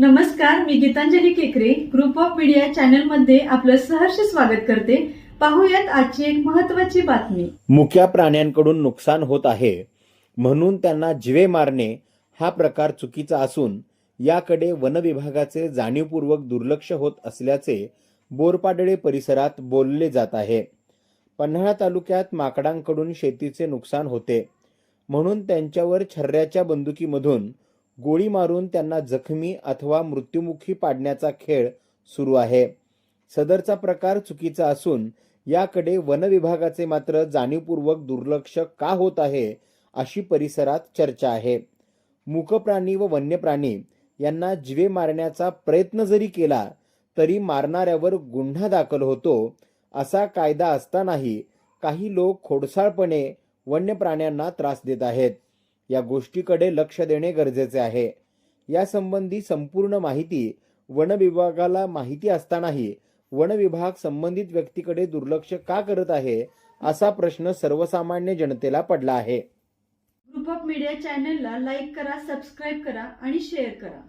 नमस्कार मी गीतांजली केकरे. Group of media चॅनलमध्ये आपलं सहर्ष स्वागत करते. पाहूयात आजची एक महत्वाची बातमी. मुक्या प्राण्यांकडून नुकसान होत आहे म्हणून त्यांना जिवे मारणे हा प्रकार चुकीचा असून याकडे वन विभागाचे जाणीवपूर्वक दुर्लक्ष होत असल्याचे बोरपाडळे परिसरात बोलले जात आहे. पन्हाळा तालुक्यात माकडांकडून शेतीचे नुकसान होते म्हणून त्यांच्यावर छर्र्याच्या बंदुकीमधून गोळी मारून त्यांना जखमी अथवा मृत्युमुखी पाडण्याचा खेळ सुरू आहे. सदरचा प्रकार चुकीचा असून याकडे वनविभागाचे मात्र जाणीवपूर्वक दुर्लक्ष का होत आहे अशी परिसरात चर्चा आहे. मूकप्राणी व वन्यप्राणी यांना जीवे मारण्याचा प्रयत्न जरी केला तरी मारणाऱ्यावर गुन्हा दाखल होतो असा कायदा असतानाही काही लोक खोडसाळपणे वन्य प्राण्यांना त्रास देत आहेत. या गोष्टीकडे लक्ष देणे गरजेचे आहे. यासंबंधी संपूर्ण माहिती वन विभागाला माहिती असतानाही वन विभाग संबंधित व्यक्तीकडे दुर्लक्ष का करत आहे असा प्रश्न सर्वसामान्य जनतेला पडला आहे. ग्रुप ऑफ मीडिया चॅनलला लाईक करा सबस्क्राईब करा आणि शेअर करा.